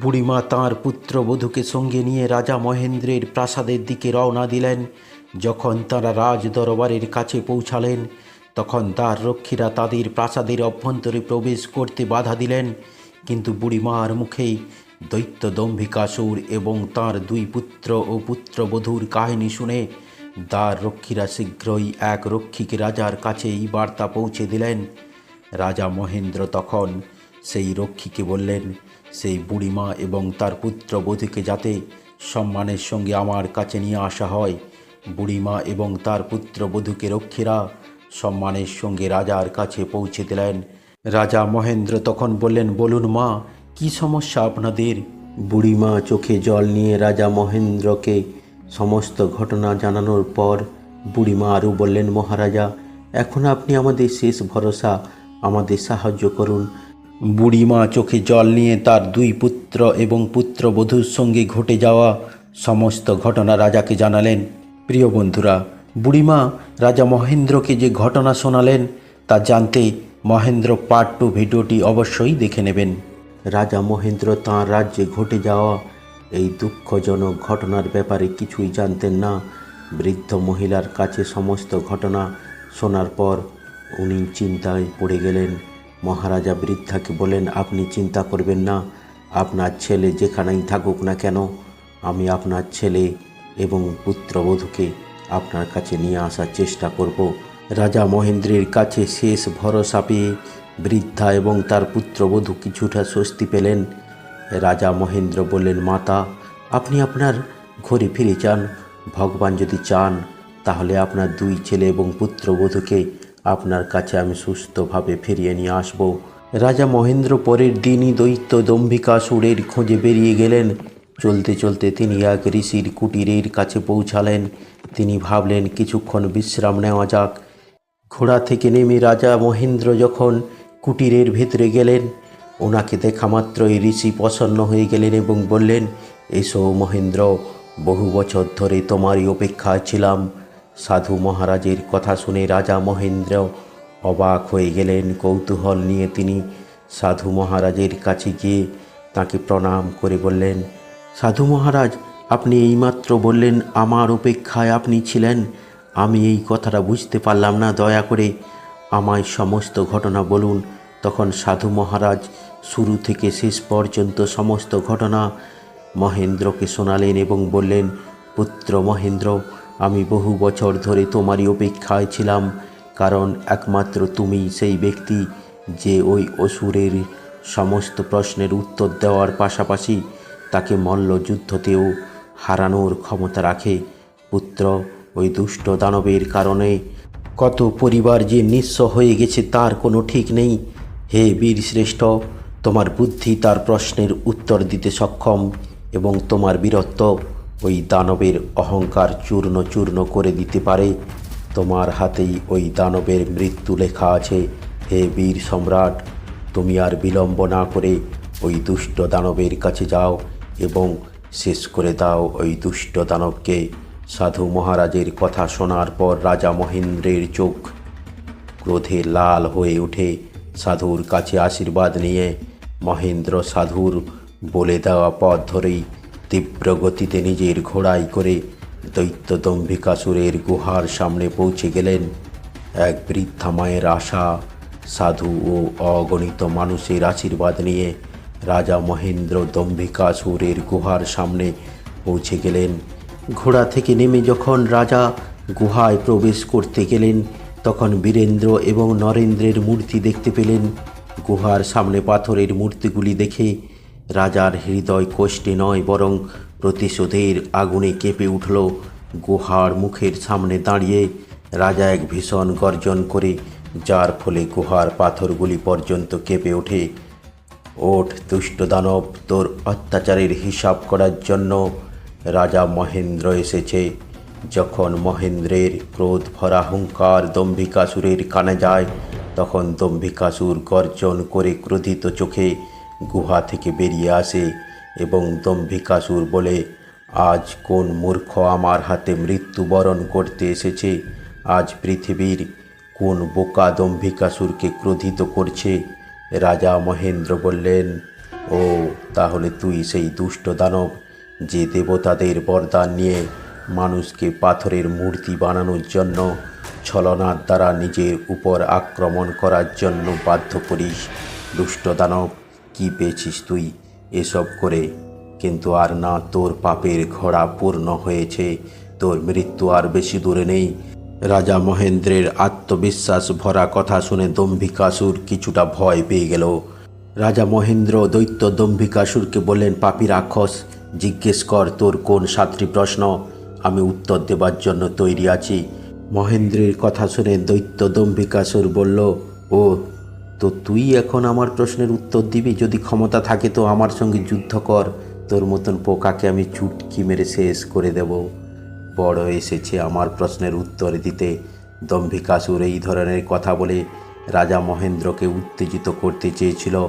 বুড়িমা তাঁর পুত্রবধূকে সঙ্গে নিয়ে রাজা মহেন্দ্রের প্রাসাদের দিকে রওনা দিলেন। যখন তারা রাজ দরবারের কাছে পৌঁছালেন, তখন তার রক্ষীরা তাদের প্রাসাদের অভ্যন্তরে প্রবেশ করতে বাধা দিলেন। কিন্তু বুড়িমার মুখেই দৈত্য দম্ভিকাসুর এবং তার দুই পুত্র ও পুত্রবধূর কাহিনী শুনে দ্বার রক্ষীরা শীঘ্রই এক রক্ষীকে রাজার কাছে এই বার্তা পৌঁছে দিলেন। রাজা মহেন্দ্র তখন সেই রক্ষীকে বললেন সেই বুড়িমা এবং তার পুত্রবধূকে যাতে সম্মানের সঙ্গে আমার কাছে নিয়ে আসা হয়। বুড়িমা এবং তার পুত্রবধূকে রক্ষীরা সম্মানের সঙ্গে রাজার কাছে পৌঁছে দিলেন। রাজা মহেন্দ্র তখন বললেন, বলুন মা, কি সমস্যা আপনাদের? বুড়িমা চোখে জল নিয়ে রাজা মহেন্দ্রকে সমস্ত ঘটনা জানানোর পর বুড়িমা আরও বললেন, মহারাজা, এখন আপনি আমাদের শেষ ভরসা, আমাদের সাহায্য করুন। বুড়িমা চোখে জল নিয়ে তার দুই পুত্র এবং পুত্রবধূর সঙ্গে ঘটে যাওয়া সমস্ত ঘটনা রাজাকে জানালেন। প্রিয় বন্ধুরা, বুড়িমা রাজা মহেন্দ্রকে যে ঘটনা শোনালেন, তা জানতে মহেন্দ্র পার্ট টু ভিডিওটি অবশ্যই দেখে নেবেন। রাজা মহেন্দ্র তাঁর রাজ্যে ঘটে যাওয়া এই দুঃখজনক ঘটনার ব্যাপারে কিছুই জানতেন না। বৃদ্ধ মহিলার কাছে সমস্ত ঘটনা শোনার পর উনি চিন্তায় পড়ে গেলেন। মহারাজা বৃদ্ধাকে বলেন, আপনি চিন্তা করবেন না, আপনার ছেলে যেখানেই থাকুক না কেন, আমি আপনার ছেলে এবং পুত্রবধূকে আপনার কাছে নিয়ে আসার চেষ্টা করব। রাজা মহেন্দ্রের কাছে শেষ ভরসা পেয়ে বৃদ্ধা এবং তার পুত্রবধূ কিছুটা স্বস্তি পেলেন। রাজা মহেন্দ্র বললেন, মাতা, আপনি আপনার ঘরে ফিরে যান। ভগবান যদি চান, তাহলে আপনার দুই ছেলে এবং পুত্রবধূকে আপনার কাছে আমি সুস্থভাবে ফিরিয়ে নিয়ে আসব। রাজা মহেন্দ্র পরের দিনই দৈত্য দম্ভিকাসুরের খোঁজে বেরিয়ে গেলেন। চলতে চলতে তিনি এক ঋষির কুটিরের কাছে পৌঁছালেন। তিনি ভাবলেন, কিছুক্ষণ বিশ্রাম নেওয়া যাক। ঘোড়া থেকে নেমে রাজা মহেন্দ্র যখন কুটিরের ভেতরে গেলেন, ওনাকে দেখা মাত্রই ঋষি প্রসন্ন হয়ে গেলেন এবং বললেন, এসো মহেন্দ্র, বহু বছর ধরে তোমারই অপেক্ষায় ছিলাম। সাধু মহারাজের কথা শুনে রাজা মহেন্দ্র অবাক হয়ে গেলেন। কৌতূহল নিয়ে তিনি সাধু মহারাজের কাছে গিয়ে তাকে প্রণাম করে বললেন, সাধু মহারাজ, আপনি এইমাত্র বললেন আমার অপেক্ষায় আপনি ছিলেন। আমি এই কথাটা বুঝতে পারলাম না। দয়া করে আমায় সমস্ত ঘটনা বলুন। তখন সাধু মহারাজ শুরু থেকে শেষ পর্যন্ত সমস্ত ঘটনা মহেন্দ্রকে শোনালেন এবং বললেন, পুত্র মহেন্দ্র আমি বহু বছর ধরে তোমারই অপেক্ষায় ছিলাম, কারণ একমাত্র তুমি সেই ব্যক্তি যে ওই অসুরের সমস্ত প্রশ্নের উত্তর দেওয়ার পাশাপাশি তাকে মল্লযুদ্ধতেও হারানোর ক্ষমতা রাখে। পুত্র, ওই দুষ্ট দানবের কারণে কত পরিবার যে নিঃস্ব হয়ে গেছে তার কোনো ঠিক নেই। হে বীর শ্রেষ্ঠ তোমার বুদ্ধি তার প্রশ্নের উত্তর দিতে সক্ষম এবং তোমার বীরত্ব ওই দানবের অহংকার চূর্ণ চূর্ণ করে দিতে পারে। তোমার হাতেই ওই দানবের মৃত্যু লেখা আছে। হে বীর সম্রাট, তুমি আর বিলম্ব না করে ওই দুষ্ট দানবের কাছে যাও এবং শেষ করে দাও ওই দুষ্ট দানবকে। সাধু মহারাজের কথা শোনার পর রাজা মহেন্দ্রের চোখ ক্রোধে লাল হয়ে ওঠে। সাধুর কাছে আশীর্বাদ নিয়ে মহেন্দ্র সাধুর বলে দেওয়া পথ ধরেই তীব্র গতিতে নিজের ঘোড়ায় করে দৈত্য দম্ভিকাসুরের গুহার সামনে পৌঁছে গেলেন। এক বৃদ্ধা মায়ের আশা, সাধু ও অগণিত মানুষের আশীর্বাদ নিয়ে রাজা মহেন্দ্র দম্ভিকাসুরের গুহার সামনে পৌঁছে গেলেন। ঘোড়া থেকে নেমে যখন রাজা গুহায় প্রবেশ করতে গেলেন, তখন বীরেন্দ্র এবং নরেন্দ্রের মূর্তি দেখতে পেলেন। গুহার সামনে পাথরের মূর্তিগুলি দেখে রাজার হৃদয় কষ্টে নয় বরং প্রতিশোধের আগুনে কেঁপে উঠল। গুহার মুখের সামনে দাঁড়িয়ে রাজা এক ভীষণ গর্জন করে, যার ফলে গুহার পাথরগুলি পর্যন্ত কেঁপে ওঠে। ওঠ, দুষ্ট দানব, তোর অত্যাচারের হিসাব করার জন্য রাজা মহেন্দ্র এসেছে। যখন মহেন্দ্রের ক্রোধ ভরা হুঙ্কার দম্ভিকাসুরের কানে যায়, তখন দম্ভিকাসুর গর্জন করে ক্রোধিত চোখে গুহা থেকে বেরিয়ে আসে এবং দম্ভিকাসুর বলে, আজ কোন মূর্খ আমার হাতে মৃত্যুবরণ করতে এসেছে? আজ পৃথিবীর কোন বোকা দম্ভিকাসুরকে ক্রোধিত করছে? রাজা মহেন্দ্র বললেন, ও, তাহলে তুই সেই দুষ্ট দানব যে দেবতাদের বরদান নিয়ে মানুষকে পাথরের মূর্তি বানানোর জন্য ছলনার দ্বারা নিজের উপর আক্রমণ করার জন্য বাধ্য করিস, দুষ্ট দানব। কি পেয়েছিস তুই? এসব করে কিন্তু আর না তোর পাপের ঘোড়া পূর্ণ হয়েছে। তোর মৃত্যু আর বেশি দূরে নেই। রাজা মহেন্দ্রের আত্মবিশ্বাস ভরা কথা শুনে দম্ভিকাসুর কিছুটা ভয় পেয়ে গেল। রাজা মহেন্দ্র দৈত্য দম্ভিকাসুরকে বললেন, পাপি রাক্ষস, জিজ্ঞেস কর তোর কোন সাতটি প্রশ্ন। আমি উত্তর দেবার জন্য তৈরি আছি। মহেন্দ্রের কথা শুনে দৈত্য দম্ভিকাসুর বলল, ও তো তুই এখন আমার প্রশ্নের উত্তর দিবি? যদি ক্ষমতা থাকে তো আমার সঙ্গে যুদ্ধ কর। তোর মতন পোকাকে আমি চুটকি মেরে শেষ করে দেব। বড় এসেছে আমার প্রশ্নের উত্তর দিতে। দম্ভিকাসুর এই ধরনের কথা বলে রাজা মহেন্দ্রকে উত্তেজিত করতে চেয়েছিল,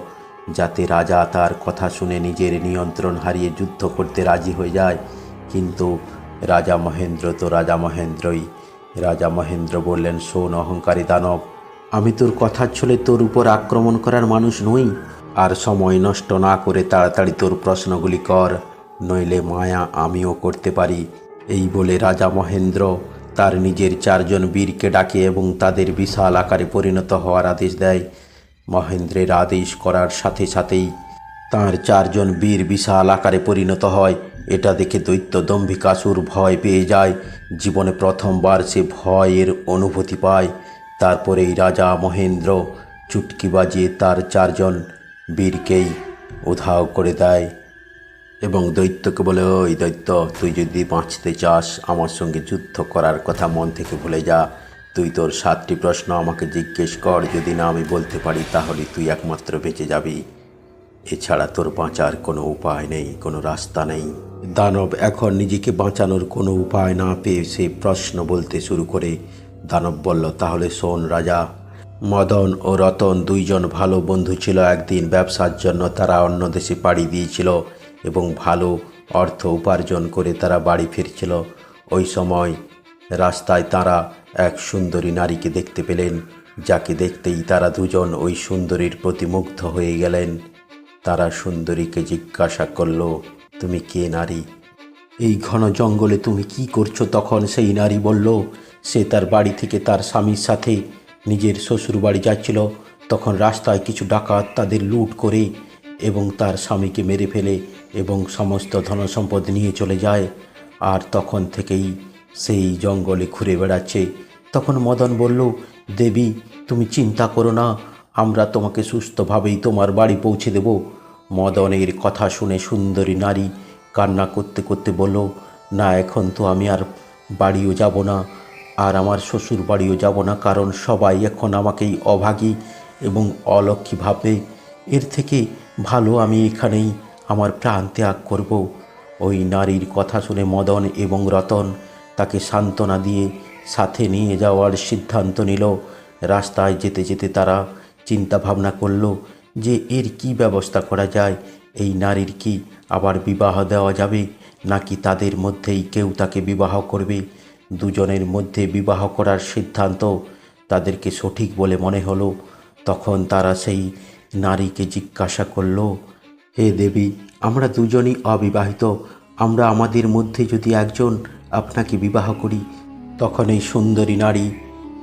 যাতে রাজা তার কথা শুনে নিজের নিয়ন্ত্রণ হারিয়ে যুদ্ধ করতে রাজি হয়ে যায়। কিন্তু রাজা মহেন্দ্র তো রাজা মহেন্দ্রই। রাজা মহেন্দ্র বললেন, শোন অহংকারী দানব আমি তোর কথার ছলে তোর উপর আক্রমণ করার মানুষ নই। আর সময় নষ্ট না করে তাড়াতাড়ি তোর প্রশ্নগুলি কর, নইলে মায়া আমিও করতে পারি। এই বলে রাজা মহেন্দ্র তার নিজের চারজন বীরকে ডাকে এবং তাদের বিশাল আকারে পরিণত হওয়ার আদেশ দেয়। মহেন্দ্রের আদেশ করার সাথে সাথেই তার চারজন বীর বিশাল আকারে পরিণত হয়। এটা দেখে দৈত্য দম্ভিকাসুর ভয় পেয়ে যায়। জীবনে প্রথমবার সে ভয়ের অনুভূতি পায়। তারপরেই রাজা মহেন্দ্র চুটকি বাজিয়ে তার চারজন বীরকেই উধাও করে দেয় এবং দৈত্যকে বলে, ওই দৈত্য, তুই যদি বাঁচতে চাস, আমার সঙ্গে যুদ্ধ করার কথা মন থেকে ভুলে যা। তুই তোর সাতটি প্রশ্ন আমাকে জিজ্ঞেস কর। যদি না আমি বলতে পারি, তাহলে তুই একমাত্র বেঁচে যাবি। এছাড়া তোর বাঁচার কোনো উপায় নেই, কোনো রাস্তা নেই। দানব এখন নিজেকে বাঁচানোর কোনো উপায় না পেয়ে সে প্রশ্ন বলতে শুরু করে দানব বলল, তাহলে শোন রাজা, মদন ও রতন দুইজন ভালো বন্ধু ছিল একদিন, ব্যবসার জন্য তারা অন্য দেশে পাড়ি দিয়েছিল এবং ভালো অর্থ উপার্জন করে তারা বাড়ি ফিরছিল। ওই সময় রাস্তায় তারা এক সুন্দরী নারীকে দেখতে পেলেন, যাকে দেখতেই তারা দুজন ওই সুন্দরীর প্রতি মুগ্ধ হয়ে গেলেন। তারা সুন্দরীকে জিজ্ঞাসা করল, তুমি কে নারী? এই ঘন জঙ্গলে তুমি কি করছ? তখন সেই নারী বলল, সে তার বাড়ি থেকে তার স্বামীর সাথে নিজের শ্বশুর বাড়ি যাচ্ছিল। তখন রাস্তায় কিছু ডাকাত তাদের লুট করে এবং তার স্বামীকে মেরে ফেলে এবং সমস্ত ধনসম্পদ নিয়ে চলে যায়। আর তখন থেকেই সেই জঙ্গলে ঘুরে বেড়াচ্ছে। তখন মদন বলল, দেবী, তুমি চিন্তা করো না, আমরা তোমাকে সুস্থভাবেই তোমার বাড়ি পৌঁছে দেব। মদনের কথা শুনে সুন্দরী নারী কান্না করতে করতে বলল, না, এখন তো আমি আর বাড়িও যাব না, আর আমার শ্বশুর বাড়িও যাব না, কারণ সবাই এখন আমাকেই অভাগী এবং অলক্ষী ভাববে এর থেকে ভালো আমি এখানেই আমার প্রাণ ত্যাগ করব। ওই নারীর কথা শুনে মদন এবং রতন তাকে সান্ত্বনা দিয়ে সাথে নিয়ে যাওয়ার সিদ্ধান্ত নিল। রাস্তায় যেতে যেতে তারা চিন্তা ভাবনা করল যে, এর কি ব্যবস্থা করা যায়? এই নারীর কি আবার বিবাহ দেওয়া যাবে? নাকি তাদের মধ্যেই কেউ তাকে বিবাহ করবে? দুজনের মধ্যে বিবাহ করার সিদ্ধান্ত তাদেরকে সঠিক বলে মনে হলো। তখন তারা সেই নারীকে জিজ্ঞাসা করল, হে দেবী, আমরা দুজনই অবিবাহিত। আমরা আমাদের মধ্যে যদি একজন আপনাকে বিবাহ করি? তখন এই সুন্দরী নারী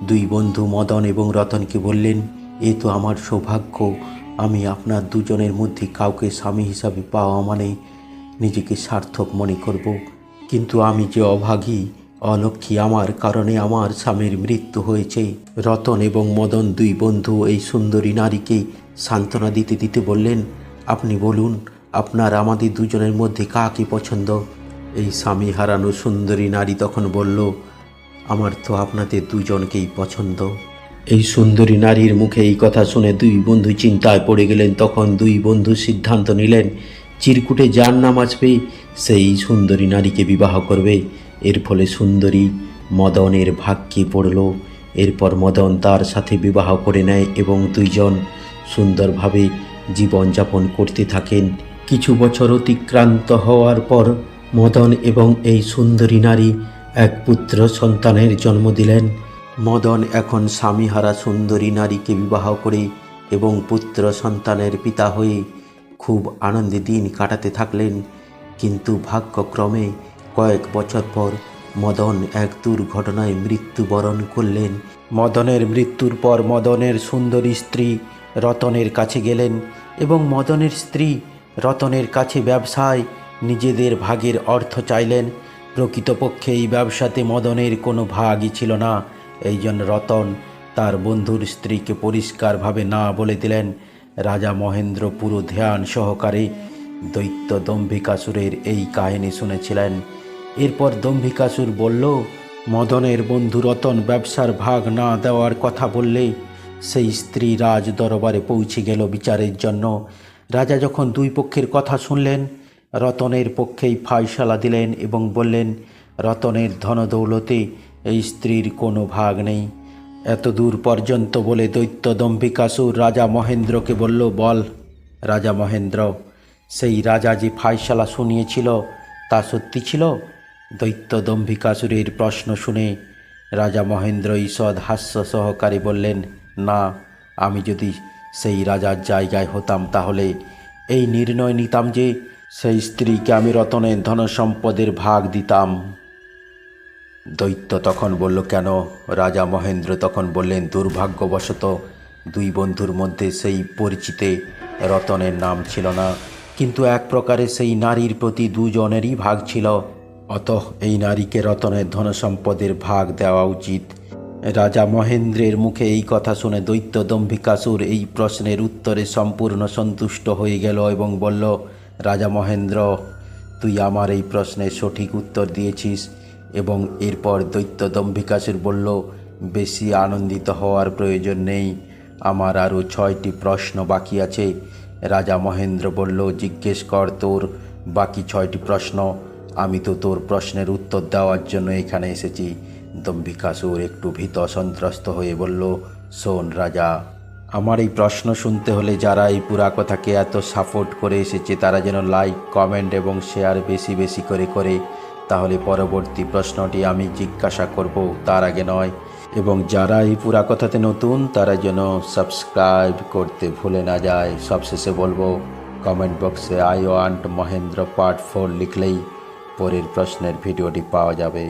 দুই বন্ধু মদন এবং রতনকে বললেন, এ তো আমার সৌভাগ্য। আমি আপনার দুজনের মধ্যে কাউকে স্বামী হিসাবে পাওয়া মানে নিজেকে সার্থক মনে করব। কিন্তু আমি যে অভাগী অলক্ষী আমার কারণে আমার স্বামীর মৃত্যু হয়েছে। রতন এবং মদন দুই বন্ধু এই সুন্দরী নারীকে সান্ত্বনা দিতে দিতে বললেন, আপনি বলুন, আপনার আমাদের দুজনের মধ্যে কাকে পছন্দ? এই স্বামী হারানো সুন্দরী নারী তখন বলল, আমার তো আপনাদের দুজনকেই পছন্দ। এই সুন্দরী নারীর মুখে এই কথা শুনে দুই বন্ধু চিন্তায় পড়ে গেলেন। তখন দুই বন্ধু সিদ্ধান্ত নিলেন, চিরকুটে যার নাম আসবে সেই সুন্দরী নারীকে বিবাহ করবে। এর ফলে সুন্দরী মদনের ভাগ্যে পড়ল। এরপর মদন তার সাথে বিবাহ করে নেয় এবং দুইজন সুন্দরভাবে জীবনযাপন করতে থাকেন। কিছু বছর অতিক্রান্ত হওয়ার পর মদন এবং এই সুন্দরী নারী এক পুত্র সন্তানের জন্ম দিলেন। মদন এখন স্বামীহারা সুন্দরী নারীকে বিবাহ করে এবং পুত্র সন্তানের পিতা হয়ে খুব আনন্দে দিন কাটাতে থাকলেন। কিন্তু ভাগ্যক্রমে কয়েক বছর পর মদন এক দুর্ঘটনায় মৃত্যুবরণ করলেন। মদনের মৃত্যুর পর মদনের সুন্দরী স্ত্রী রতনের কাছে গেলেন এবং মদনের স্ত্রী রতনের কাছে ব্যবসায় নিজেদের ভাগের অর্থ চাইলেন। প্রকৃতপক্ষে এই ব্যবসাতে মদনের কোনো ভাগই ছিল না। এই জন্য রতন তার বন্ধুর স্ত্রীকে পরিষ্কারভাবে না বলে দিলেন। রাজা মহেন্দ্র পুরো ধ্যান সহকারে দৈত্য দম্ভিকাসুরের এই কাহিনী শুনেছিলেন। এরপর দম্ভিকাসুর বলল, মদনের বন্ধু রতন ব্যবসার ভাগ না দেওয়ার কথা বললে সেই স্ত্রী রাজ দরবারে পৌঁছে গেল বিচারের জন্য। রাজা যখন দুই পক্ষের কথা শুনলেন, রতনের পক্ষেই ফায়সালা দিলেন এবং বললেন, রতনের ধনদৌলতে এই স্ত্রীর কোনো ভাগ নেই। এত দূর পর্যন্ত বলে দৈত্য দম্ভিকাসুর রাজা মহেন্দ্রকে বলল, বল রাজা মহেন্দ্র, সেই রাজা যে ফায়সালা শুনিয়েছিল তা সত্যি ছিল? দৈত্য দম্ভিকাসুরের প্রশ্ন শুনে রাজা মহেন্দ্র ঈষৎ হাস্য সহকারে বললেন, না, আমি যদি সেই রাজার জায়গায় হতাম তাহলে এই নির্ণয় নিতাম যে সেই স্ত্রীকে আমি রতনের ধন সম্পদের ভাগ দিতাম। দৈত্য তখন বলল, কেন? রাজা মহেন্দ্র তখন বললেন, দুর্ভাগ্যবশত দুই বন্ধুর মধ্যে সেই পরিচিতে রতনের নাম ছিল না, কিন্তু এক প্রকারে সেই নারীর প্রতি দুজনেরই ভাগ ছিল। অত এই নারীকে রতনের ধনসম্পদের ভাগ দেওয়া উচিত। রাজা মহেন্দ্রের মুখে এই কথা শুনে দৈত্য দম্ভিকাসুর এই প্রশ্নের উত্তরে সম্পূর্ণ সন্তুষ্ট হয়ে গেল এবং বলল, রাজা মহেন্দ্র, তুই আমার এই প্রশ্নের সঠিক উত্তর দিয়েছিস। এবং এরপর দৈত্য দম্ভিকাসুর বলল, বেশি আনন্দিত হওয়ার প্রয়োজন নেই। আমার আরও ছয়টি প্রশ্ন বাকি আছে। রাজা মহেন্দ্র বলল, জিজ্ঞেস কর তোর বাকি ছয়টি প্রশ্ন। আমি তো তোর প্রশ্নের উত্তর দেওয়ার জন্য এখানে এসেছি। দম্ভিকাসুর একটু ভীত সন্ত্রস্ত হয়ে বলল, শোন রাজা, আমার এই প্রশ্ন শুনতে হলে যারা এই পুরা কথাকে এত সাপোর্ট করে এসেছে তারা যেন লাইক, কমেন্ট এবং শেয়ার বেশি বেশি করে করে তাহলে পরবর্তী প্রশ্নটি আমি জিজ্ঞাসা করব তার আগে নয়। এবং যারা এই পুরা কথাতে নতুন, তারা যেন সাবস্ক্রাইব করতে ভুলে না যায়। সবশেষে বলব, কমেন্ট বক্সে I want Mahendra part four লিখলেই পরের প্রশ্নের ভিডিওটি পাওয়া যাবে।